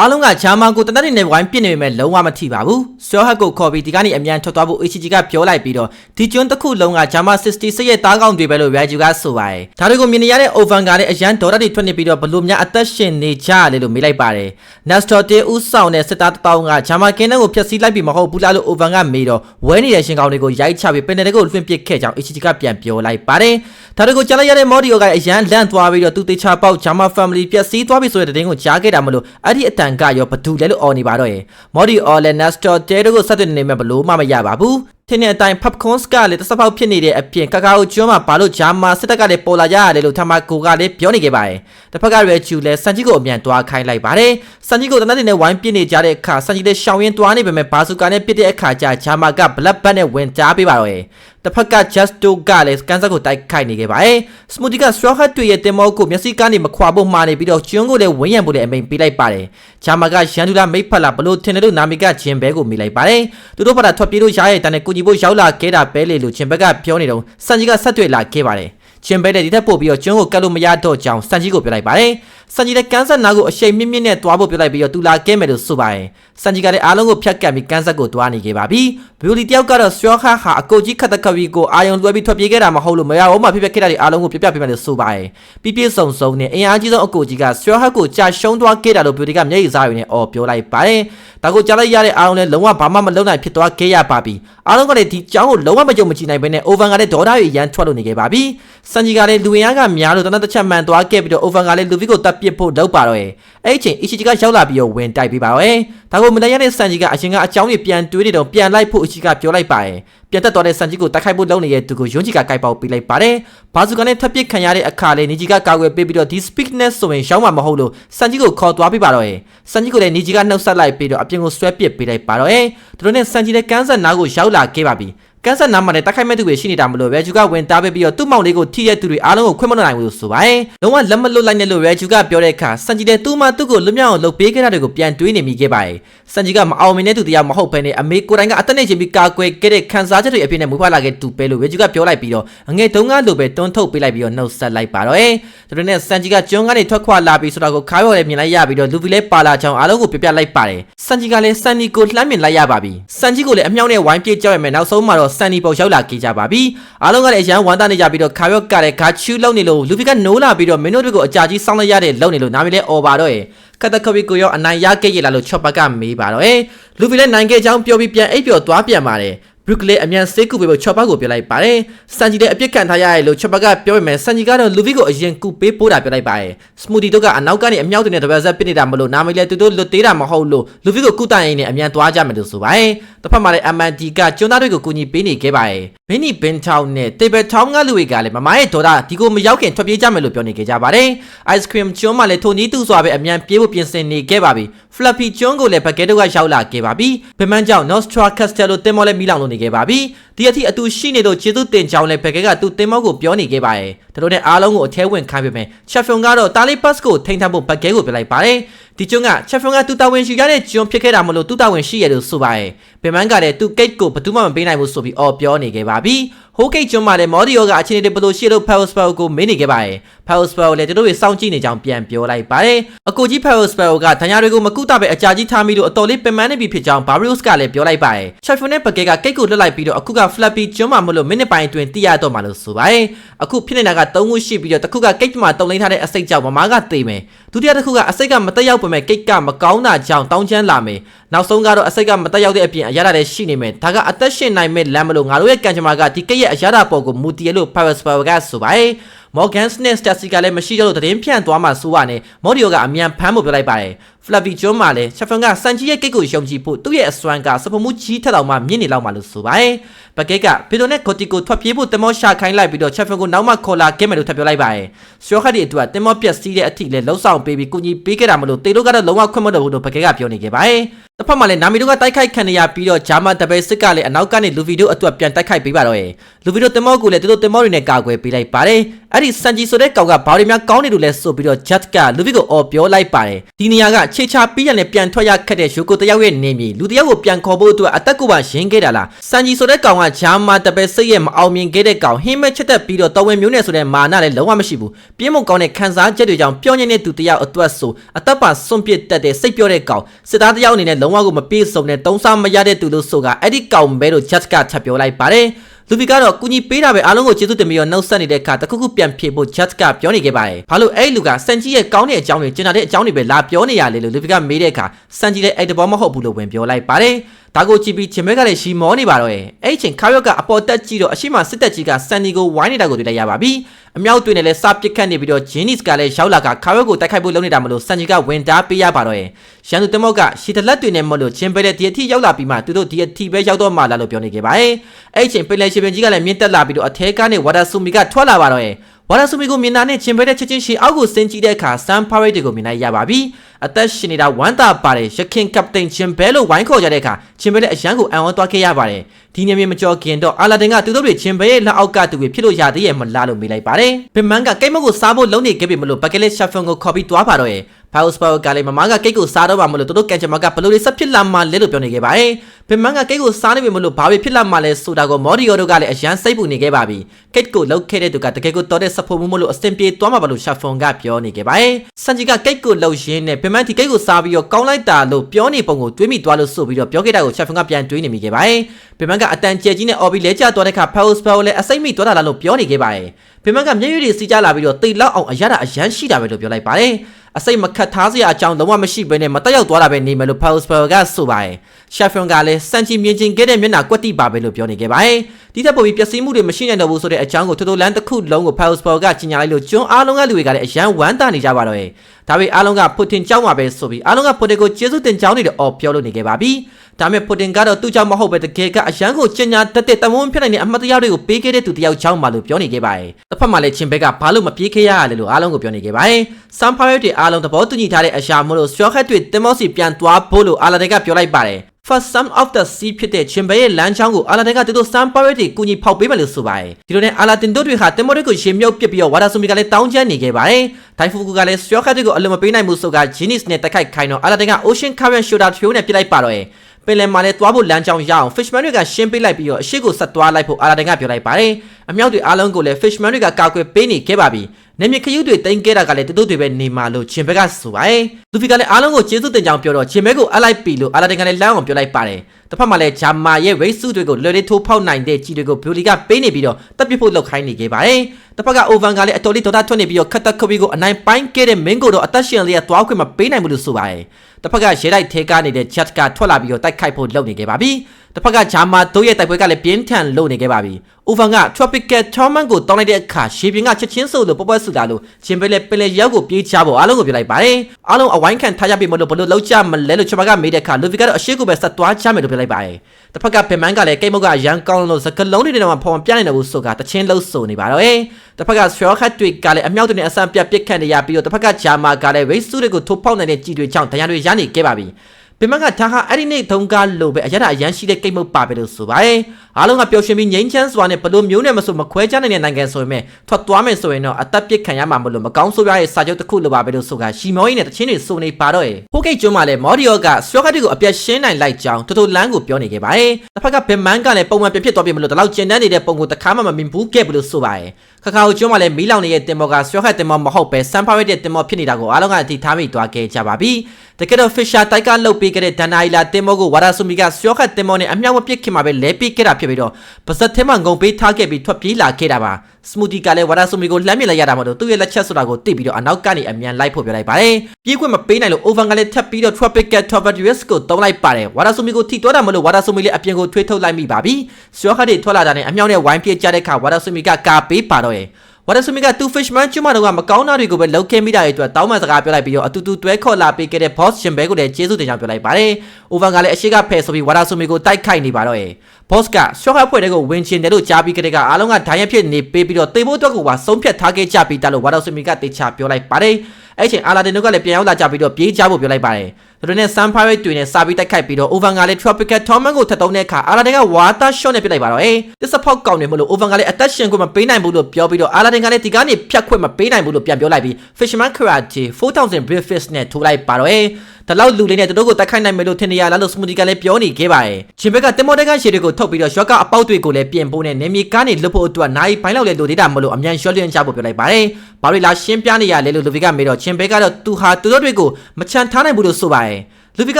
အားလုံးကဂျာမာကိုတနက်နေ့နဲ့ဝိုင်းပြစ်နေပေမဲ့လုံးဝမထိပါဘူး။ဆောဟတ်ကိုခေါ်ပြီးဒီကနေအမြန်ထွက်သွားဖို့ HG ကပြောလိုက်ပြီးတော့ဒီကျွန်းတစ်ခုလုံးကဂျာမာ66ရဲ့တားကောင်းတွေပဲလို့ Raju ကဆိုပါတယ်။ဒါတွေကိုမြင်နေရတဲ့ Oven ကလည်းအရန်ဒေါ်လာတွေထွက်နေပြီးတော့ဘလို့များအသက်ရှင်နေကြရလေလို့မေးလိုက်ပါတယ်။ Nestor တေဦးဆောင်တဲ့စစ်သားတစ်ပေါင်းကဂျာမာကင်းတဲ့ကိုဖျက်ဆီးလိုက်ပြီးမဟုတ်ဘူးလားလို့ Oven ကမေးတော့ဝဲနေတဲ့ရှင်ကောင်တွေကိုရိုက်ချပြီးပင်တဲ့ကိုလွှင့်ပစ်ခဲ့ကြောင်း HG ကပြန်ပြောလိုက်ပါတယ်။ဒါတွေကိုကြားလိုက်ရတဲ့ Modio ကအရန်လန့်သွားပြီးတော့သူတေချာပေါက်ဂျာမာ family ပျက်စီးသွားပြီဆိုတဲ့တဲ့တင်ကိုကြားခဲ့တာမလို့အဲ့ဒီအတန်ကရောဘသူလဲလို့អော်နေပါတော့ရေမော်ဒီအော်လဲနက်စတော်တဲတို့ကိုဆက်သွင်းနေမဲ့ဘလို့မှမရပါဘူး ထင်းတဲ့အတိုင်း popcorn ကလည်းတစ်စက်ပေါက်ဖြစ်နေတဲ့အပြင်ကာကာအိုကျွန်းမှာဘာလို့ဂျာမာစစ်တပ်ကလည်းပေါ်လာကြရတယ်လို့ထမကိုကလည်းပြောနေခဲ့ပါတယ်တစ်ဖက်ကရဲကျူလည်းစန်ကြီးကိုအမြန်တွားခိုင်းလိုက်ပါတယ်စန်ကြီးကိုတနက်နေ့နဲ့ဝိုင်းပြစ်နေကြတဲ့အခါစန်ကြီးလည်းရှောင်းရင်းတွားနေပေမဲ့ဘာဆူကာနဲ့ပစ်တဲ့အခါကျဂျာမာကဘလက်ဘတ်နဲ့ဝင်ကြားပေးပါတော့ရေတစ်ဖက်က Justo ကလည်းကန်ဆာကိုတိုက်ခိုက်နေခဲ့ပါတယ်။ Smoothie က Straw Hat တွေရဲ့တင်မောကိုမျက်စိကနေမခွာဖို့မှာနေပြီးတော့ကျွန်းကိုလည်းဝင်းရံဖို့လည်းအမိန်ပေးလိုက်ပါတယ်။ဂျာမာကရန်ဒူလာမိတ်ဖက်လာဘလို့ထင်တယ်လို့နာမီကဂျင်ဘဲကိုမိလိုက်ပါတယ်။သူတို့ဘာသာထွက်ပြေးလို့ရရဲ့တန်းနဲ့ကိုကြီးဖို့ရောက်လာခဲ့တာပဲလေလို့ဂျင်ဘဲကပြောနေတော့စန်ကြီးကဆက်တွေ့လာခဲ့ပါတယ်။ ဂျင်ဘဲလည်းဒီထက်ပို့ပြီးတော့ကျွန်းကိုကတ်လို့မရတော့ကြောင်းစန်ကြီးကိုပြောလိုက်ပါတယ်။စန်ကြီးလည်းကန်ဆတ်နာကိုအရှိန်မြင့်မြင့်နဲ့တွားဖို့ပြောလိုက်ပြီးတော့သူလာကဲမယ်လို့ဆိုပါတယ်။စန်ကြီးကလည်းအားလုံးကိုဖြတ်ကတ်ပြီးကန်ဆတ်ကိုတွားနေခဲ့ပါပြီ။ဘီယိုလီတယောက်ကတော့ဆွောခါဟာအကိုကြီးခတ်တခဝီကိုအာယုံလွှဲပြီးထွက်ပြေးခဲ့တာမဟုတ်လို့မရအောင်မှဖြစ်ဖြစ်ခဲ့တာတွေအားလုံးကိုပြပြပြပြလို့ဆိုပါတယ်။ပြပြစုံစုံနဲ့အင်အားကြီးဆုံးအကိုကြီးကဆွေဟတ်ကိုကြာရှုံးသွားခဲ့တာလို့ဘီယိုလီကမျက်ရည်စားရင်းနဲ့အော်ပြောလိုက်ပါတယ်။ဒါကိုကြားလိုက်ရတဲ့အားလုံးလည်းလုံးဝဘာမှမလုပ်နိုင်ဖြစ်သွားခဲ့ရပါပြီ။အားလုံးကလည်းဒီကြောင်းကိုလုံးဝမကြုံမကြည့်နိုင်ဘဲနဲ့ over ကလည်းဒေါ်ဒါတွေရန်ထွက်လို့နေခဲ့ပါပြီ။စန်ဂျီကလည်းလူဝင်အားကများလို့တနက်တစ်ချက်မှန်သွားခဲ့ပြီးတော့ over ကလည်းလူဗီကိုတပ်ပစ်ဖို့လုပ်ပါတော့ရဲ့။အဲ့ဒီချိန်အီချီကရောက်လာပြီးတော့ဝင်တိုက်ပေးပါတော့ရဲ့။ဒါကိုမလန်ရတဲ့စန်ဂျီကအရင်ကအကြောင်းတွေပြန်တွေးနေတော့ပြန်လိုက်ဖို့အီချီကပြောလိုက်ပါရဲ့။ပြန်တက်သွားတဲ့စန်ဂျီကိုတိုက်ခိုက်ဖို့လုပ်နေတဲ့သူကိုယွန်းဂျီကကိုက်ပေါက်ပေးလိုက်ပါတယ်။ဘာဇူကနဲ့ထပ်ပစ်ခံရတဲ့အခါလေးနီဂျီကကာကွယ်ပေးပြီးတော့ဒီ speakness ဆိုရင်ရှောင်းမှာမဟုတ်လို့စန်ဂျီကိုခေါ်သွားပေးပါတော့ရဲ့။စန်ဂျီကိုလည်းနီဂျီကနှုတ်ဆက်လိုက်ပြီးတော့အပြင်ကိုဆွဲပစ်ပေးလိုက်ပါတော့ရဲ့။သူတို့နဲ့စန်ဂျီနဲ့ကန်းဆက်နားကိုရောက်လာခဲ့ပါပြီ။ ကန်ဆာနားမှာလည်းတိုက်ခိုက်မဲ့သူတွေရှိနေတာမလို့ရဲဂျူကဝင်တားပေးပြီးတော့သူ့မောင်လေးကိုထိတဲ့သူတွေအားလုံးကိုခွင့်မလွှတ်နိုင်ဘူးလို့ဆိုပါတယ်။လုံးဝလက်မလွတ်လိုက်နဲ့လို့ရဲဂျူကပြောတဲ့အခါစန်ဂျီတဲ့သူ့မသူ့ကိုလွတ်မြောက်အောင်လုပ်ပေးခဲ့တာတွေကိုပြန်တွေးနေမိခဲ့ပါတယ်။စန်ဂျီကမအောင်မြင်တဲ့သူတရားမဟုတ်ဘဲနဲ့အမေကိုယ်တိုင်ကအသက်နဲ့ချင်းပြီးကာကွယ်ခဲ့တဲ့ခံစားချက်တွေအဖြစ်နဲ့မူဖလာခဲ့သူပဲလို့ရဲဂျူကပြောလိုက်ပြီးတော့အငယ်တုံးကလိုပဲတွန်းထုတ်ပေးလိုက်ပြီးတော့နှုတ်ဆက်လိုက်ပါတော့။သူတို့နဲ့စန်ဂျီကကျွန်းကနေထွက်ခွာလာပြီးဆိုတော့ကိုခါရော်လည်းမြင်လိုက်ရပြီးတော့လူဗီလည်းပါလာချောင်းအားလုံးကိုပြပြလိုက်ပါတယ်။စန်ဂျီကလည်းစန်နီကိုလှမ်းမြင်လိုက်ရပါပြီ။စန်ဂျီကိုလည်းအမြောက်နဲ့ဝိုင်းပြေးကြောက်ရမယ်နောက်ဆုံးမှာတော့စန်နီပေါ်ရောက်လာခဲ့ကြပါပြီအားလုံးကလည်းအရန်ဝမ်းသာနေကြပြီးတော့ခါရော့ကလည်းဂါချူးလုံနေလို့လူဖီကနိုးလာပြီးတော့မင်းတို့တွေကိုအကြာကြီးစောင်းလိုက်ရတဲ့လုံနေလို့နာမည်လဲအော်ပါတော့ရဲ့ကတ်တခဝီကိုရောအနိုင်ရခဲ့ရလာလို့ချော့ပတ်ကမေးပါတော့ရဲ့လူဖီလည်းနိုင်ခဲ့ကြောင်းပြောပြီးပြန်အိပ်ပျော်သွားပြန်ပါတယ် ဘရုကလေးအမြန်စေးကူပေးဖို့ချော့ပတ်ကိုပြောလိုက်ပါတယ်။စန်ဂျီလည်းအပြစ်ခံထားရရဲ့လို့ချော့ပတ်ကပြောပေမဲ့စန်ဂျီကတော့လူဗီကိုအရင်ကူပေးပိုးတာပြောလိုက်ပါတယ်။စမူဒီတို့ကအနောက်ကနေအမြောက်တင်တဲ့တပတ်ဆက်ပစ်နေတာမလို့နာမည်လည်းသူတို့လွတ်သေးတာမဟုတ်လို့လူဗီကိုကုတန်ရင်နဲ့အမြန်သွားကြမယ်လို့ဆိုပါတယ်။တစ်ဖက်မှာလည်း MND ကကျွန်းသားတွေကိုကူညီပေးနေခဲ့ပါတယ်။မင်းနီဘင်ထောင်းနဲ့တေဘယ်ထောင်းကလူတွေကလည်းမမရဲ့ဒေါ်တာဒီကိုမရောက်ခင်ထွက်ပြေးကြမယ်လို့ပြောနေခဲ့ကြပါတယ်။ Ice Cream ကျွန်းမှာလည်းထိုနီးတူစွာပဲအမြန်ပြေးဖို့ပြင်ဆင်နေခဲ့ပါပြီ။ Fluffy ကျွန်းကိုလည်းဘကဲတို့ကရောက်လာခဲ့ပါပြီ။ဗမန်ကြောင့် Nostra Castello တင်မောလည်းမီးလောင်လို့နေခဲ့ပါပြီ။ဒီအထိအတူရှိနေတော့ကျေးဇူးတင်ကြောင်းလည်းဘကဲကသူတင်မောကိုပြောနေခဲ့ပါတယ်။ဒါတို့နဲ့အားလုံးကိုအထဲဝင်ခိုင်းပေးမယ်။ Champion ကတော့တာလီပတ်စ်ကိုထိန်းထားဖို့ဘကဲကိုပြလိုက်ပါတယ်။ ဒီကျွန်းက Champion ကတူတာဝန်ရှိရတဲ့ကျွန်းဖြစ်ခဲ့တာမလို့တူတာဝန်ရှိရလို့ဆိုပါတယ်။ဗမန်ကလည်းသူ gate ကိုဘယ်သူမှမပေးနိုင်ဘူးဆိုပြီးအော်ပြောနေခဲ့ပါပြီ။ဟိုးကိတ်ကျွန်းမှာလည်းမော်ဒီယိုကအချင်းတွေဘယ်လိုရှိလို့ Power Spell ကိုမင်းနေခဲ့ပါတယ်။ Power Spell လည်းတို့တွေစောင့်ကြည့်နေကြောင်းပြန်ပြောလိုက်ပါတယ်။အကိုကြီး Power Spell ကဒဏ်ရာတွေကိုမကုတပဲအကြာကြီးထားမိလို့အတော်လေးပင်ပန်းနေပြီဖြစ်ကြောင်း Barrios ကလည်းပြောလိုက်ပါတယ်။ Chifon နဲ့ Bagay ကကိတ်ကိုလွတ်လိုက်ပြီးတော့အခုက Flappy ကျွန်းမှာမလို့မိနစ်ပိုင်းအတွင်းတိရတော့မှလို့ဆိုပါတယ်။အခုဖြစ်နေတာက၃ခုရှိပြီးတော့တစ်ခုကကိတ်မှာတုံလိမ့်ထားတဲ့အစိတ်ကြောင့်မမကသေမယ်။ဒုတိယတစ်ခုကအစိတ်ကမတက်ရောက်ပေမဲ့ကိတ်ကမကောင်းတာကြောင့်တောင်းချမ်းလာမယ်။နောက်ဆုံးကတော့အစိတ်ကမတက်ရောက်တဲ့အပြင်အရသာလည်းရှိနေမယ်။ဒါကအသက်ရှင်နိုင်မဲ့လမ်းမလို့ငါတို့ရဲ့ကံကြမ္မာကဒီကိတ်ရဲ့အရသာပေါ်ကိုမူတည်လို့ Power Spell ကဆိုပါတယ်။ Morgan Smith Stacy ကလည်းမရှိတော့လို့သတင်းဖြန့်သွားမှဆိုရနဲ့ Modio ကအမြန်ဖမ်းဖို့ပြောလိုက်ပါတယ်။ Fluffy ကျွန်းမှာလည်း Chefon ကစန်ကြီးရဲ့ကိတ်ကိုယုံကြည်ဖို့သူ့ရဲ့အစွမ်းကစပမှုကြီးထက်တော့မှမြင့်နေလောက်မှလို့ဆိုပါတယ်။ဘကက်ကဗီဒိုနဲ့ဂိုတီကိုထွက်ပြေးဖို့တမောရှာခိုင်းလိုက်ပြီးတော့ Chefon ကိုနောက်မှခေါ်လာခဲ့မယ်လို့ထပ်ပြောလိုက်ပါတယ်။ဆွေခတ်ဒီအတွက်တမောပြက်စီးတဲ့အထိလည်းလှုပ်ဆောင်ပေးပြီးကုညီပေးခဲ့တာမလို့တေတို့ကတော့လုံးဝခွင့်မတော်ဘူးလို့ဘကက်ကပြောနေခဲ့ပါတယ်။ တစ်ဖက်မှာလည်းနာမီတို့ကတိုက်ခိုက်ခံနေရပြီးတော့ဂျာမန်တပယ်စစ်ကလည်းအနောက်ကနေလူဗီတို့အတွက်ပြန်တိုက်ခိုက်ပေးပါတော့ရဲ့လူဗီတို့တင်မောကိုလည်းသူတို့တင်မောတွေနဲ့ကာကွယ်ပေးလိုက်ပါတယ်အဲ့ဒီစန်ဂျီဆိုတဲ့ကောင်ကဘာတွေများကောင်းနေလို့လဲဆိုပြီးတော့ဂျတ်ကလူဗီကိုအော်ပြောလိုက်ပါတယ်ဒီနေရာကခြေချပြီးရနဲ့ပြန်ထွက်ရခက်တဲ့ယူကိုတယောက်ရဲ့နေမြေလူတယောက်ကိုပြန်ခေါ်ဖို့အတွက်အသက်ကိုပါရင်းခဲ့တာလားစန်ဂျီဆိုတဲ့ကောင်ကဂျာမန်တပယ်စစ်ရဲ့မအောင်မြင်ခဲ့တဲ့ကောင်ဟင်းမဲ့ချက်သက်ပြီးတော့တော်ဝင်မျိုးနဲ့ဆိုတဲ့မာနလည်းလုံးဝမရှိဘူးပြင်းမကောင်းတဲ့ခံစားချက်တွေကြောင့်ပြောင်းနေတဲ့သူတယောက်အတွက်ဆိုအသက်ပါစွန့်ပစ်တတ်တဲ့စိတ်ပြောတဲ့ကောင်စစ်သားတယောက်အနေနဲ့လုံးဝကိုမပြေစုံတဲ့တုံးစားမရတဲ့သူလို့ဆိုကအဲ့ဒီကောင်ပဲလို့ဂျတ်ကထပ်ပြောလိုက်ပါတယ်လူဗီကတော့ကူညီပေးတာပဲအားလုံးကိုကျေးဇူးတင်ပြီးတော့နှုတ်ဆက်နေတဲ့အခါတခုခုပြန်ဖြေဖို့ဂျတ်ကပြောနေခဲ့ပါတယ်။ဘာလို့အဲ့လူကစန်ကြီးရဲ့ကောင်းတဲ့အကြောင်းတွေကျင်နာတဲ့အကြောင်းတွေပဲလာပြောနေရလေလို့လူဗီကမေးတဲ့အခါစန်ကြီးလည်းအဲ့တဘောမဟုတ်ဘူးလို့ဝင်ပြောလိုက်ပါတယ်။ ဒါကိုကြည့်ပြီးဂျင်မဲကလည်းရှီမောနေပါတော့ရဲ့။အဲ့အချိန်ခါရော့ကအပေါ်တက်ကြည့်တော့အရှိမစစ်တက်ကြီးကစန်ဒီကိုဝိုင်းနေတာကိုတွေ့လိုက်ရပါပြီ။အမြောက်တွေနဲ့လည်းစပစ်ခတ်နေပြီးတော့ဂျင်းနစ်ကလည်းရောက်လာကခါရော့ကိုတိုက်ခိုက်ဖို့လုပ်နေတာမလို့စန်ကြီးကဝင်တားပေးရပါတော့ရဲ့။ရန်သူတမော့ကရှီတလက်တွေနဲ့မလို့ဂျင်ပဲတဲ့ဒီအထိရောက်လာပြီးမှသူတို့ဒီအထိပဲရောက်တော့မှလာလို့ပြောနေခဲ့ပါတယ်။အဲ့အချိန်ပင်လယ်ရှင်ပင်ကြီးကလည်းမြင့်တက်လာပြီးတော့အထဲကနေဝါဒါဆူမီကထွက်လာပါတော့ရဲ့ ဝါဒါဆူမီကိုမြင်တာနဲ့ဂျင်ပဲတဲ့ချက်ချင်းရှီအောက်ကိုဆင်းကြည့်တဲ့အခါစမ်ဖာရိတ်တွေကိုမြင်လိုက်ရပါပြီ။အသက်ရှင်နေတာဝမ်းသာပါတယ်ရခင်ကပတိန်ဂျင်ဘဲလို့ဝိုင်းခေါ်ကြတဲ့အခါဂျင်ဘဲတဲ့အရန်ကိုအံ့ဩသွားခဲ့ရပါတယ်ဒီနေမြေမကြောခင်တော့အာလာဒင်ကသူတို့တွေဂျင်ဘဲရဲ့လက်အောက်ကသူတွေဖြစ်လို့ရသေးရဲ့မလားလို့မေးလိုက်ပါတယ်ပင်မန်ကကိတ်မုတ်ကိုစားဖို့လုံးနေခဲ့ပြီမလို့ဘကလက်ရှာဖွန်ကိုခေါ်ပြီးသွားပါတော့ရဲ့ ဖောက်စပေါကလည်းမမကကိတ်ကိုစားတော့မှမလို့တို့ကန်ချမကဘလို့လေးဆက်ဖြစ်လာမှလဲလို့ပြောနေခဲ့ပါတယ်ပင်မန်ကကိတ်ကိုစားနေပြီမလို့ဘာဖြစ်လာမှလဲဆိုတာကိုမော်ဒီယိုတို့ကလည်းအရန်စိတ်ပူနေခဲ့ပါပြီကိတ်ကိုလောက်ခဲ့တဲ့သူကတကယ်ကိုတော်တဲ့စဖို့မှုမလို့အစင်ပြေသွားမှာပါလို့ရှာဖွန်ကပြောနေခဲ့ပါတယ်စန်ဂျီကကိတ်ကိုလောက်ရင်းနဲ့ပင်မန်ဒီကိတ်ကိုစားပြီးတော့ကောင်းလိုက်တာလို့ပြောနေပုံကိုတွေးမိသွားလို့ဆိုပြီးတော့ပြောခဲ့တာကိုရှာဖွန်ကပြန်တွေးနေမိခဲ့ပါတယ်ပင်မန်ကအတန်ကျဲကြီးနဲ့အော်ဘီလဲကျသွားတဲ့ခါဖောက်စပေါလည်းအစိမ့်မိသွားတာလားလို့ပြောနေခဲ့ပါတယ်ပင်မန်ကမျက်ရည်တွေစီးကြလာပြီးတော့တိတ်လောက်အောင်အရတာအရန်ရှိတာပဲလို့ပြောလိုက်ပါတယ် အစိတ်မခတ်ထားစရာအကြောင်းလုံးဝမရှိဘဲနဲ့မတက်ရောက်သွားတာပဲနေမယ်လို့ Pulsepel ကဆိုပါတယ်။ Sheffield ကလည်းစံချီမြင်ချင်းခဲ့တဲ့မျက်နှာကွက်တိပါပဲလို့ပြောနေခဲ့ပါတယ်။ဒီထက်ပိုပြီးပျက်စီးမှုတွေမရှိနိုင်တော့ဘူးဆိုတဲ့အကြောင်းကိုထိုတိုလန်တစ်ခုလုံးကို Pulsepel ကကြီးညာလိုက်လို့ကျွန်းအားလုံးကလူတွေကလည်းအရန်ဝမ်းသာနေကြပါတော့ရဲ့။ဒါပေအားလုံးကပူတင်ကြောက်မှာပဲဆိုပြီးအားလုံးကပူတင်ကိုကျေးဇူးတင်ကြောင်းနေတော့အော်ပြောလို့နေခဲ့ပါပြီ။ဒါမဲ့ပူတင်ကတော့သူ့ကြောင့်မဟုတ်ပဲတကယ်ကအရန်ကိုကျညာတက်တဲ့တမွန်းဖြစ်နိုင်တဲ့အမှတ်တရတွေကိုပေးခဲ့တဲ့သူတယောက်ကြောင့်ပါလို့ပြောနေခဲ့ပါတယ်။တစ်ဖက်မှာလည်းချင်းဘက်ကဘာလို့မပြေးခဲ့ရရလဲလို့အားလုံးကိုပြောနေခဲ့ပါတယ်။စမ်ဖာရက်တွေအားလုံးသဘောတူညီထားတဲ့အရာမို့လို့ဆွေခက်တွေတင်မော့စီပြန်သွားဖို့လို့အာလာဒန်ကပြောလိုက်ပါတယ်။ first sum of the sea ဖြစ်တဲ့ချင်းဘဲရဲ့လမ်းချောင်းကိုအာလာဒန်ကတူတူစမ်ပါရက်တွေကူညီဖောက်ပေးမယ်လို့ဆိုပါတယ်ဒီလိုနဲ့အာလာဒန်တို့တွေဟာတင်မော်တွေကိုရှင်မြုပ်ပစ်ပြီးတော့ဝါဒါဆူမီကလည်းတောင်းချမ်းနေခဲ့ပါတယ်ဒိုင်ဖူကူကလည်းဆွေခက်တွေကိုအလုံးမပေးနိုင်ဘူးဆိုကဂျင်းနစ်နဲ့တိုက်ခိုက်ခိုင်းတော့အာလာဒန်က ocean current shooter ထိုးနဲ့ပြစ်လိုက်ပါတော့ရဲ့ပင်လယ်မှာလည်းသွားဖို့လမ်းကြောင်းရအောင် fishman တွေကရှင်းပေးလိုက်ပြီးတော့အရှိကိုဆက်သွားလိုက်ဖို့အာလာဒန်ကပြောလိုက်ပါတယ်အမြောက်တွေအားလုံးကိုလည်း fishman တွေကကာကွယ်ပေးနေခဲ့ပါပြီ နေမြခရုတွေတင်ခဲ့တာကလည်းတူတူတွေပဲနေမှာလို့ချင်းဘက်ကဆိုပါတယ်လူဖီကလည်းအားလုံးကိုကျေးဇူးတင်ကြောင်းပြောတော့ချင်းဘက်ကိုအလိုက်ပြီလို့အာလာဒန်ကလည်းလမ်းအောင်ပြောလိုက်ပါတယ်တစ်ဖက်မှာလည်းဂျာမာရဲ့ race suit တွေကိုလွယ်လေးထိုးဖောက်နိုင်တဲ့ကြီးတွေကိုဘီလီကပေးနေပြီးတော့တပ်ပစ်ဖို့လောက်ခိုင်းနေခဲ့ပါတယ်တစ်ဖက်က over ကလည်းအတော်လေးဒေါသထွက်နေပြီးတော့ခတ်တက်ခဘီကိုအနိုင်ပိုင်းခဲ့တဲ့မင်းကိုတော့အသက်ရှင်လေးကသွားခွင့်မပေးနိုင်ဘူးလို့ဆိုပါတယ်တစ်ဖက်ကရေတိုက်ထဲကနေတဲ့ jet ကထွက်လာပြီးတော့တိုက်ခိုက်ဖို့လုပ်နေခဲ့ပါပြီ တစ်ဖက်ကဂျာမာတို့ရဲ့တိုက်ပွဲကလည်းပြင်းထန်လုပ်နေခဲ့ပါပြီ။ Over က Tropical Torment ကိုတောင်းလိုက်တဲ့အခါရှေပြင်ကချက်ချင်းဆိုလို့ပွဲပွဲဆူတာလို့ချင်းပဲလေပင်လေရောက်ကိုပြေးချဖို့အားလုံးကိုပြောလိုက်ပါတယ်။အားလုံးအဝိုင်းခံထားရပြီမလို့ဘလို့လောက်ကြမလဲလို့ချမကမေးတဲ့အခါလူဗီကတော့အရှိကိုပဲဆက်သွားချမယ်လို့ပြောလိုက်ပါတယ်။တစ်ဖက်ကပင်မန်းကလည်းကိတ်မုတ်ကရန်ကောင်းလို့စကလုံးတွေနဲ့တော့ဖော်ပြနေတယ်ဘူးဆိုကတချင်းလုံးဆိုနေပါတော့။တစ်ဖက်က Sphere Hat တွေကလည်းအမြောက်တွေနဲ့အဆန်ပြတ်ပစ်ခတ်နေရပြီးတော့တစ်ဖက်ကဂျာမာကလည်း Race တွေကိုထိုးပေါက်နေတဲ့ကြီးတွေကြောင့်တရားတွေရနေခဲ့ပါပြီ။ ပင်မကဒါဟာအဲ့ဒီနေ့တုန်းကလို့ပဲအရတာအရန်ရှိတဲ့ကိတ်မုတ်ပါပဲလို့ဆိုပါတယ်အားလုံးကပျော်ရွှင်ပြီးငြိမ်းချမ်းစွာနဲ့ဘလို့မျိုးနဲ့မဆိုမခွဲခြားနိုင်တဲ့နိုင်ငံဆိုရင်ထွက်သွားမယ်ဆိုရင်တော့အသက်ပြစ်ခံရမှာမလို့မကောင်းဆိုးရတဲ့စာချုပ်တစ်ခုလိုပါပဲလို့ဆိုကရှီမောကြီးနဲ့တချင်းတွေစုံနေပါတော့ရေဟိုကိတ်ကျွန်းမှာလည်းမော်ဒီယောကစယောကတိကိုအပြတ်ရှင်းနိုင်လိုက်ကြောင်းတိုတိုလန်းကိုပြောနေခဲ့ပါတယ်တစ်ဖက်ကဘင်မန်ကလည်းပုံမှန်ပြဖြစ်သွားပြီမလို့ဒီလောက်ကျန်တန်းနေတဲ့ပုံကိုတခါမှမမြင်ဘူးခဲ့ဘူးလို့ဆိုပါတယ်ခခါကိုကျွန်းမှာလည်းမီးလောင်နေတဲ့တင်မောကစယောခတ်တင်မောမဟုတ်ပဲစမ်ဖာရက်တဲ့တင်မောဖြစ်နေတာကိုအားလုံးကအထိထားမိသွားခဲ့ကြပါပြီတကယ်တော့ Fisher တိုက်ကလှုပ်ပေးခဲ့တဲ့ဒန်နာအီလာတင်မောကိုဝါရာဆူမီကစယောခတ်တင်မောနဲ့အမြောက်မပစ်ခင်မှာပဲလဲပေးခဲ့တာဖြစ်ပြီးတော့ပါဇက်ထဲမှာငုံပေးထားခဲ့ပြီးထွက်ပြေးလာခဲ့တာပါစမူတီကလည်းဝါရာဆူမီကိုလှမ်းမြင်လိုက်ရတာမဟုတ်သူ့ရဲ့လက်ချက်ဆိုတာကိုသိပြီးတော့အနောက်ကနေအမြန်လိုက်ဖို့ပြောလိုက်ပါတယ်ပြေးခွင့်မပေးနိုင်လို့ over ကလည်းထပ်ပြီးတော့ tropical torpedoes ကိုတုံးလိုက်ပါတယ်ဝါရာဆူမီကိုထိသွားတာမလို့ဝါရာဆူမီလည်းအပြင်ကိုထွေးထုတ်လိုက်မိပါပြီစယောခတ်တွေထွက်လာတာနဲ့အမြောက်နဲ့ဝိုင်းပြေးကြတဲ့အခါဝါရာဆူမီကကာပေးပါတော့ရဲ့ ဝါဒဆူမီကတူ fishman ကျွမတို့ကမကောင်းတာတွေကိုပဲလောက်ခဲမိတာရဲ့အတွက်တောင်းပန်စကားပြောလိုက်ပြီးတော့အတူတူတွဲခေါ်လာပေးခဲ့တဲ့ boss ရှင်ဘဲကိုလည်းကျေးဇူးတင်ကြောင်းပြောလိုက်ပါတယ်။ Over ကလည်းအရှိကဖယ်ဆိုပြီးဝါဒဆူမီကိုတိုက်ခိုက်နေပါတော့ရဲ့။ boss ကရှော့ခဖွဲ့တဲ့ကိုဝင်ချင်တယ်လို့ကြားပြီးကြတဲ့ကအားလုံးကဒိုင်းရဖြစ်နေပေးပြီးတော့တေဖို့အတွက်ကိုပါဆုံးဖြတ်ထားခဲ့ကြပြီးတာလို့ဝါဒဆူမီကတေချာပြောလိုက်ပါတယ်။အဲ့ချိန်အာလာဒင်တို့ကလည်းပြန်ရောက်လာကြပြီးတော့ပြေးကြဖို့ပြောလိုက်ပါတယ်။ သူတို့နဲ့ Sun Pirate တွေနဲ့စာပြီးတိုက်ခိုက်ပြီးတော့ Over ကလည်း Tropical Torment ကိုထပ်သုံးတဲ့အခါအာလာဒင်က Water Shot နဲ့ပြစ်လိုက်ပါတော့ဟေးတစ်စဖောက်ကောင်းနေမလို့ Over ကလည်းအသက်ရှင်ခွင့်မပေးနိုင်ဘူးလို့ပြောပြီးတော့အာလာဒင်ကလည်းဒီကနေဖြတ်ခွင့်မပေးနိုင်ဘူးလို့ပြန်ပြောလိုက်ပြီး Fisherman Karate 4000 Brave Fish နဲ့ထိုးလိုက်ပါတော့ဟေး တလောက်လူလေးနဲ့သူတို့ကိုတိုက်ခိုက်နိုင်မယ်လို့ထင်နေရလားလို့ Smoothie ကလည်းပြောနေခဲ့ပါတယ်။ချင်းဘက်ကတင်မော်တက်ကရှေတွေကိုထုတ်ပြီးတော့ shot ကအပေါက်တွေကိုလည်းပြင်ပိုးနဲ့နေမြေကားနေလွတ်ဖို့အတွက်နိုင်ပိုင်းလောက်လေလိုသေးတာမလို့အမြန် shot လျင်ချဖို့ပြောလိုက်ပါတယ်။ဘာလို့လာရှင်းပြနေရလဲလို့လူဗီကမေးတော့ချင်းဘက်ကတော့သူဟာသူတို့တွေကိုမချန်ထားနိုင်ဘူးလို့ဆိုပါတယ်။ လူဗီက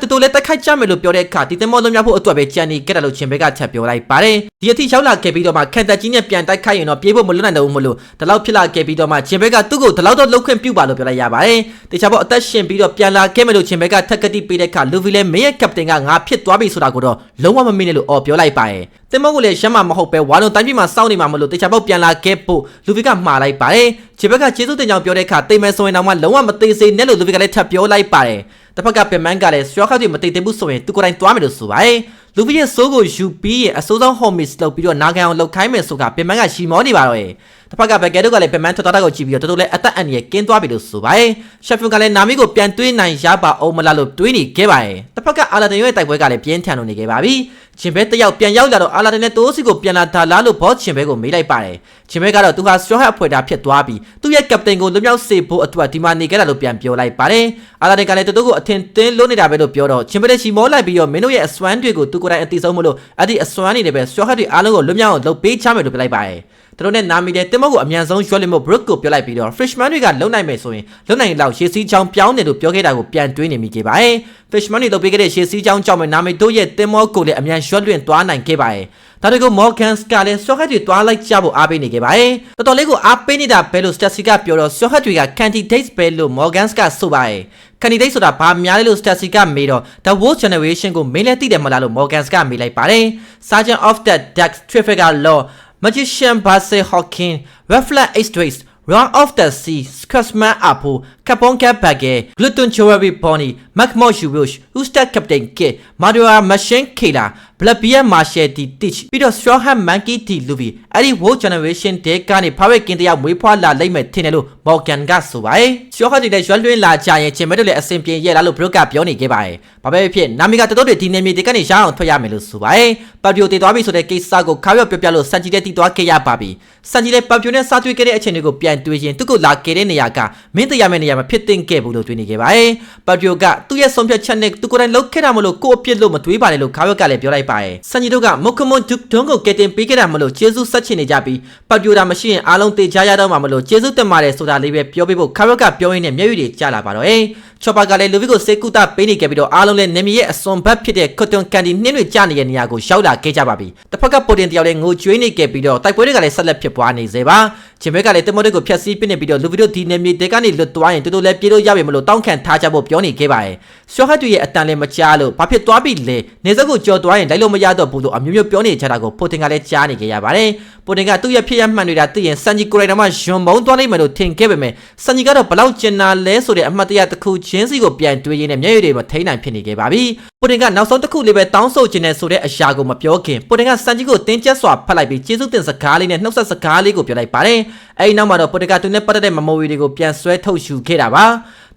တူတူလေးတက်ခိုက်ကြမယ်လို့ပြောတဲ့အခါဒီတင်မော်လုံးများဖို့အတွက်ပဲကြံနေကြတယ်လို့ချင်းဘက်ကချက်ပြောလိုက်ပါတယ်။ဒီအထိရောက်လာခဲ့ပြီးတော့မှခန်တက်ကြီးနဲ့ပြန်တိုက်ခိုက်ရင်တော့ပြေးဖို့မလွတ်နိုင်တော့ဘူးမလို့ဒီလောက်ဖြစ်လာခဲ့ပြီးတော့မှချင်းဘက်ကသူ့ကိုဒီလောက်တော့လှုပ်ခွင့်ပြုပါလို့ပြောလိုက်ရပါတယ်။တခြားပေါ့အသက်ရှင်ပြီးတော့ပြန်လာခဲ့မယ်လို့ချင်းဘက်ကထက်ကတိပေးတဲ့အခါလူဗီလည်းမင်းရဲ့ကပတင်ကငါဖြစ်သွားပြီဆိုတာကိုတော့လုံးဝမမေ့နဲ့လို့အော်ပြောလိုက်ပါတယ်။တင်မော်ကိုလည်းရှမ်းမှာမဟုတ်ပဲဝါလုံးတိုင်းပြည်မှာစောင့်နေမှာမလို့တခြားပေါ့ပြန်လာခဲ့ဖို့လူဗီကမှားလိုက်ပါတယ်။ချင်းဘက်ကကျေးဇူးတင်ကြောင်ပြောတဲ့အခါတိမ်မဲဆိုရင်တော့မှလုံးဝမသေးစေနဲ့လို့လူဗီကလည်းထပ်ပြောလိုက်ပါတယ်။ တစ်ဖက်ကပင်မန်ကလည်းဆွောခတ်တွေမတိတ်သေးဘူးဆိုရင်သူကိုယ်တိုင်သွားမယ်လို့ဆိုပါတယ်။လူဗီရဲ့စိုးကိုယူပြီးရင်အစိုးဆုံး homies လောက်ပြီးတော့နာခံအောင်လှုပ်ခိုင်းမယ်ဆိုတာပင်မန်ကရှီမောနေပါတော့ရဲ့။ တစ်ဖက်ကဘက်ကဲတို့ကလည်းပင်မန်ထွက်သွားတာကိုကြည့်ပြီးတော့တော်တော်လေးအသက်အန္တရာယ်ကင်းသွားပြီလို့ဆိုပါတယ်။ရှက်ဖျန်ကလည်းနာမီကိုပြန်တွေးနိုင်ရပါအောင်မလားလို့တွေးနေခဲ့ပါတယ်။တစ်ဖက်ကအာလာဒင်ရဲ့တိုက်ပွဲကလည်းပြင်းထန်လို့နေခဲ့ပါပြီ။ချင်းဘဲတယောက်ပြန်ရောက်လာတော့အာလာဒင်နဲ့တိုးစီကိုပြန်လာတာလားလို့ဘောချင်းဘဲကိုမေးလိုက်ပါတယ်။ချင်းဘဲကတော့သူဟာစရောဟတ်အဖွဲ့သားဖြစ်သွားပြီးသူ့ရဲ့ကပတိန်ကိုလွတ်မြောက်စေဖို့အတွက်ဒီမှာနေခဲ့တာလို့ပြန်ပြောလိုက်ပါတယ်။အာလာဒင်ကလည်းတူတူကိုအထင်သင်းလို့နေတာပဲလို့ပြောတော့ချင်းဘဲတဲ့ချီမောလိုက်ပြီးတော့မင်းတို့ရဲ့အစွမ်းတွေကိုသူကိုယ်တိုင်အသိဆုံးမလို့အဲ့ဒီအစွမ်းတွေနဲ့ပဲစရောဟတ်တွေအားလုံးကိုလွတ်မြောက်အောင်လုပ်ပေးချမယ်လို့ပြောလိုက်ပါတယ်။ သူတို့နဲ့နာမီတဲ့တင်မောကိုအမြန်ဆုံးရွှေလင်မို့ Brook ကိုပြောလိုက်ပြီးတော့ Freshman တွေကလုံနိုင်မယ်ဆိုရင်လုံနိုင်လောက်ရှေးစီးချောင်းပြောင်းတယ်လို့ပြောခဲ့တာကိုပြန်တွေးနေမိခဲ့ပါတယ်။ Freshman တွေလုပ်ပေးခဲ့တဲ့ရှေးစီးချောင်းကြောင့်ပဲနာမီတို့ရဲ့တင်မောကိုလည်းအမြန်ရွှေလွင်သွားနိုင်ခဲ့ပါတယ်။ဒါတွေကို Morgans ကလည်းဆော့ဟက်တွေတွားလိုက်ကြဖို့အားပေးနေခဲ့ပါတယ်။တော်တော်လေးကိုအားပေးနေတာပဲလို့ Stacy ကပြောတော့ဆော့ဟက်တွေက candidates ပဲလို့ Morgans ကဆိုပါတယ်။ candidate ဆိုတာဘာများလဲလို့ Stacy ကမေးတော့ The World Generation ကိုမင်းလည်းသိတယ်မလားလို့ Morgans ကမေးလိုက်ပါတယ်။ Sergeant of the Ducks Trafficker Law Magician Basse Hawking Raffler Ace Run of the Sea Scotsman Apo Kaponka Bagge Glutton Jewelry Pony Macmo Yubush Usta Captain Kid Madura Machine Killer Blabia Marshall D Teach ပြီးတော့ Straw Hat Monkey D Luby အဲ့ဒီ World Generation တဲကနေဖားဝဲကင်းတယောက်မွေးဖွားလာလိမ့်မယ်ထင်တယ်လို့ Morgan ကဆိုပါတယ် Straw Hat တွေလည်းရွှဲလွှင်းလာကြရင်ချင်းမဲတို့လည်းအဆင်ပြေရဲ့လားလို့ Brook ကပြောနေခဲ့ပါတယ်ဘာပဲဖြစ်နာမီကတတော်တွေဒီနေမြေတွေကနေရအောင်ထွက်ရမယ်လို့ဆိုပါတယ်ပတ်ပြိုတည်သွားပြီဆိုတဲ့ကိစ္စကိုခါပြော့ပြောပြလို့စန်ကြီးတဲ့တည်သွားခဲ့ရပါပြီစန်ကြီးတဲ့ပတ်ပြိုနဲ့စားတွေ့ခဲ့တဲ့အချိန်တွေကိုပြန်တွေးရင်သူ့ကိုလာခဲ့တဲ့နေရာကမင်းတရားမဲ့နေရာမှာဖြစ်တင်ခဲ့ဘူးလို့တွေးနေခဲ့ပါတယ်ပတ်ပြိုကသူ့ရဲ့ဆုံးဖြတ်ချက်နဲ့သူကိုယ်တိုင်လုပ်ခဲ့တာမလို့ကို့အပြစ်လို့မတွေးပါနဲ့လို့ခါပြော့ကလည်းပြောလိုက်ပါတယ်စန်ကြီးတို့ကမုခမွန်ဒုဒွန်းကိုကယ်တင်ပေးခဲ့တာမလို့ကျေးဇူးဆက်ချင်နေကြပြီးပတ်ပြိုတာမရှိရင်အားလုံးတေချာရတော့မှာမလို့ကျေးဇူးတင်ပါတယ်ဆိုတာလေးပဲပြောပေးဖို့ခါပြော့ကပြောရင်းနဲ့မျက်ရည်တွေကျလာပါတော့အေးချော့ပါကလည်းလူဗီကိုစေကူတာပေးနေခဲ့ပြီးတော့အားလုံးလည်းနေမီရဲ့အစွန်ဘတ်ဖြစ်တဲ့ကွတ်တွန်ကန်ဒီနှင်းတွေကျနေတဲ့နေရာကိုရောက်လာခဲ့ကြပါပြီတစ်ဖက်ကပိုတင်တယောက်လည်းငိုကြွေးနေခဲ့ပြီးတော့တိုက်ပွဲတွေကလည်းဆက်လက်ဖြစ်ပွားနေစေပါ ချင်းဘက်ကလည်းတမိုးတွေကိုဖျက်ဆီးပစ်နေပြီးတော့လူဗီတို့ဒီနေမီတဲကနေလွတ်သွားရင်တူတူလည်းပြေးလို့ရပြီမလို့တောင်းခံထားကြဖို့ပြောနေခဲ့ပါတယ်ရှော့ဟတ်တွေရဲ့အတန်လည်းမကြားလို့ဘာဖြစ်သွားပြီလဲနေစက်ကိုကြော်သွားရင်လိုက်လို့မရတော့ဘူးလို့အမျိုးမျိုးပြောနေကြတာကိုပိုတင်ကလည်းကြားနေခဲ့ရပါတယ်ပိုတင်ကသူ့ရဲ့ဖြစ်ရမှန်တွေကသိရင်စန်ဂျီကိုရိုင်နာမှာယွန်မုံသွားနိုင်မယ်လို့ထင်ခဲ့ပေမဲ့စန်ဂျီကတော့ဘလောက်ကျင်နာလဲဆိုတဲ့အမှတ်တရတစ်ခုချင်းစီကိုပြန်တွေးရင်းနဲ့မျက်ရည်တွေမထိန်နိုင်ဖြစ်နေခဲ့ပါပြီပိုတင်ကနောက်ဆုံးတစ်ခုလေးပဲတောင်းဆိုခြင်းနဲ့ဆိုတဲ့အရာကိုမပြောခင်ပိုတင်ကစန်ဂျီကိုတင်းကျပ်စွာဖတ်လိုက်ပြီးကျေးဇူးတင်စကားလေးနဲ့နှုတ်ဆက်စကားလေးကိုပြောလိုက်ပါတယ်အဲဒီနောက်မှာတော့ပိုတင်ကသူနဲ့ပတ်သက်တဲ့မမိုရီတွေကိုပြန်ဆွဲထုတ်ယူခဲ့တာပါ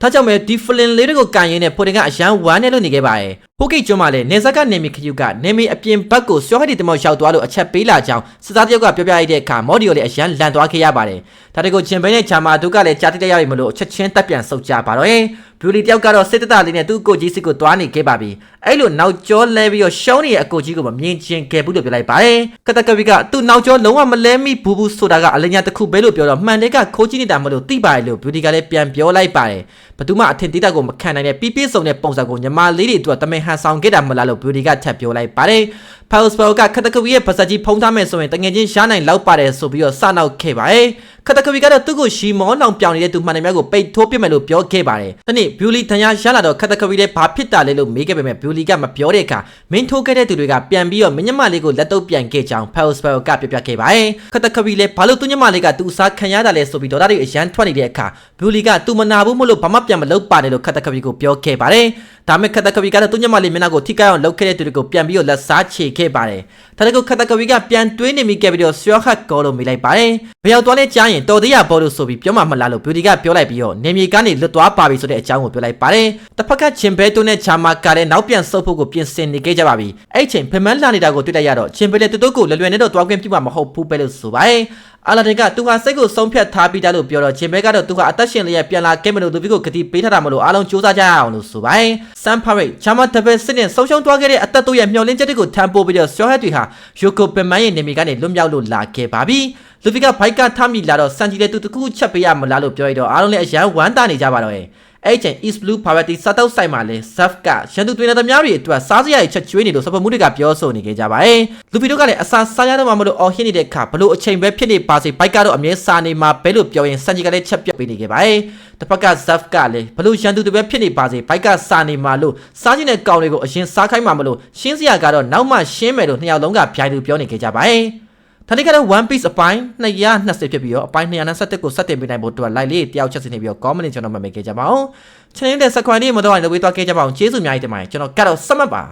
ဒါကြောင့်ပဲဒီဖလင်လေးတွေကိုကန်ရင်းနဲ့ပိုတင်ကအရန်ဝမ်းနဲ့လို့နေခဲ့ပါတယ်။ဖိုကိတ်ကျွန်းမှာလည်းနေဇက်ကနေမီခယူကနေမီအပြင်ဘက်ကိုဆွဲဟက်ဒီတမောက်ရောက်သွားလို့အချက်ပေးလာကြောင်းစစ်သားတယောက်ကပြောပြလိုက်တဲ့အခါမော်ဒီယိုလည်းအရန်လန်သွားခဲ့ရပါတယ်။ဒါတကူချင်းဘိန်းနဲ့ဂျာမာတို့ကလည်းကြားတိတက်ရပြီမလို့အချက်ချင်းတက်ပြန်ဆုတ်ကြပါတော့။ဘလူလီတယောက်ကတော့စစ်တတလေးနဲ့သူ့ကိုကြီးစစ်ကိုသွားနေခဲ့ပါပြီ။အဲ့လိုနောက်ကျောလဲပြီးတော့ရှုံးနေတဲ့အကိုကြီးကိုမမြင်ချင်းခဲ့ဘူးလို့ပြောလိုက်ပါတယ်။ကတကဗီကသူ့နောက်ကျောလုံးဝမလဲမိဘူးဘူးဆိုတာကအလညာတစ်ခုပဲလို့ပြောတော့မှန်တယ်ကခိုးကြီးနေတာမလို့သိပါတယ်လို့ဘလူလီကလည်းပြန်ပြောလိုက်ပါတယ်။ဘသူမှအထင်သေးတာကိုမခံနိုင်တဲ့ပြပြစုံတဲ့ပုံစံကိုညီမလေးတွေအတွက်တမင်ဟန်ဆောင်ခဲ့တာမလားလို့ဘလူလီကထပ်ပြောလိုက်ပါတယ်။ Pulse Ball ကခတကဝီရဲ့ပါစကြီးဖုံးထားမယ်ဆိုရင်တငယ်ချင်းရှားနိုင်လောက်ပါတယ်ဆိုပြီးတော့စနောက်ခဲ့ပါတယ်။ ခတကဝီကတော့သူ့ကိုရှီမောလောင်ပြောင်နေတဲ့သူမှန်တယ်များကိုပိတ်ထိုးပြစ်မယ်လို့ပြောခဲ့ပါတယ်။ဒီနေ့ Beauty တန်ရာရလာတော့ခတကဝီလည်းဘာဖြစ်တာလဲလို့မေးခဲ့ပေမဲ့ Beauty ကမပြောတဲ့အခါမင်းထိုးခဲ့တဲ့သူတွေကပြန်ပြီးတော့မင်းညမလေးကိုလက်တော့ပြန်ခဲ့ကြောင်း Pulse Ball ကပြပြခဲ့ပါတယ်။ခတကဝီလည်းဘာလို့သူညမလေးကသူ့စားခံရတာလဲဆိုပြီးဒေါသတွေအရန်ထွက်နေတဲ့အခါ Beauty ကသူမနာဘူးမလို့ဘာမှပြန်မလုပ်ပါနဲ့လို့ခတကဝီကိုပြောခဲ့ပါတယ်။ဒါမဲ့ခတကဝီကတော့သူညမလေးမျက်နှာကိုထိကိုက်အောင်လုပ်ခဲ့တဲ့သူတွေကိုပြန်ပြီးတော့လက်စားချေခဲ့ပါတယ်။ ဒါဒါတကူခတ်တကဝီကပြန်တွေးနေမိခဲ့ပြီးတော့ဆွောဟတ်ကောလို့မိလိုက်ပါတယ်ဘယ်ရောက်သွားလဲကြားရင်တော်သေးရဘောလို့ဆိုပြီးပြောမှမလားလို့ beauty ကပြောလိုက်ပြီးတော့နေမြေကနေလွတ်သွားပါပြီဆိုတဲ့အကြောင်းကိုပြောလိုက်ပါတယ်တစ်ဖက်ကချင်းဘဲတုန်းနဲ့ချာမာကလည်းနောက်ပြန်ဆုတ်ဖို့ကိုပြင်ဆင်နေခဲ့ကြပါပြီအဲ့ချိန်ဖမန်းလာနေတာကိုတွေ့လိုက်ရတော့ချင်းဘဲတဲ့တူတူကိုလွယ်လွယ်နဲ့တော့တွားခွင့်ပြုမှာမဟုတ်ဘူးပဲလို့ဆိုပါတယ်အာလာဒင်ကသူဟာစိတ်ကိုဆုံးဖြတ်ထားပြီးသားလို့ပြောတော့ချင်းဘဲကတော့သူဟာအသက်ရှင်လျက်ပြန်လာခဲ့မလို့သူပြီးကိုဂတိပေးထားတာမလို့အားလုံးစူးစမ်းကြရအောင်လို့ဆိုပါတယ်ဆမ်ဖရိတ်ချာမတပယ်စစ်နဲ့ဆုံးရှုံးသွားခဲ့တဲ့အသက်တို့ရဲ့မျှော်လင့်ချက်တွေကိုထမ်းပိုးပြီးတော့ဆောဟက်တွေဟာယိုကိုပင်မန်ရဲ့နေမီကနေလွတ်မြောက်လို့လာခဲ့ပါပြီလူဖီကဘိုက်ကထမိလာတော့စန်ဂျီလေသူတခုချက်ပေးရမလားလို့ပြောရတော့အားလုံးလည်းအရန်ဝမ်းသာနေကြပါတော့ရဲ့ အဲ့ချိန် East Blue Poverty စတောက်ဆိုင်မှာလဲ Zaf ကရန်သူတွင်တဲ့သမားတွေအတွက်စားစရာတွေချက်ကျွေးနေလို့စပမှုတွေကပြောဆိုနေကြကြပါတယ်လူဖီတို့ကလည်းအစာစားရတော့မှမလို့အော်ဟင်းနေတဲ့အခါဘလို့အချိန်ပဲဖြစ်နေပါစေဘိုက်ကတော့အမြဲစားနေမှာပဲလို့ပြောရင်စန်ဂျီကလည်းချက်ပြတ်ပေးနေခဲ့ပါတယ်တစ်ဖက်က Zaf ကလည်းဘလို့ရန်သူတွေပဲဖြစ်နေပါစေဘိုက်ကစားနေမှာလို့စားခြင်းတဲ့ကောင်တွေကိုအရင်စားခိုင်းမှာမလို့ရှင်းစရာကတော့နောက်မှရှင်းမယ်လို့နှစ်ယောက်လုံးကပြိုင်သူပြောနေခဲ့ကြပါတယ် ဒါလေးကတော့ One Piece အပိုင်း220ဖြစ်ပြီးတော့အပိုင်း221ကိုစတင်ပေးနိုင်ဖို့အတွက် like လေးတယောက်ချက်စီနေပြီးတော့ comment လေးကျွန်တော်မှတ်မိခဲ့ကြပါအောင် channel တဲ့ subscribe လေးမတော့ရင်လည်းဝေးသွားခဲ့ကြပါအောင်ကျေးဇူးအများကြီးတင်ပါတယ်ကျွန်တော်ကတော့စမတ်ပါ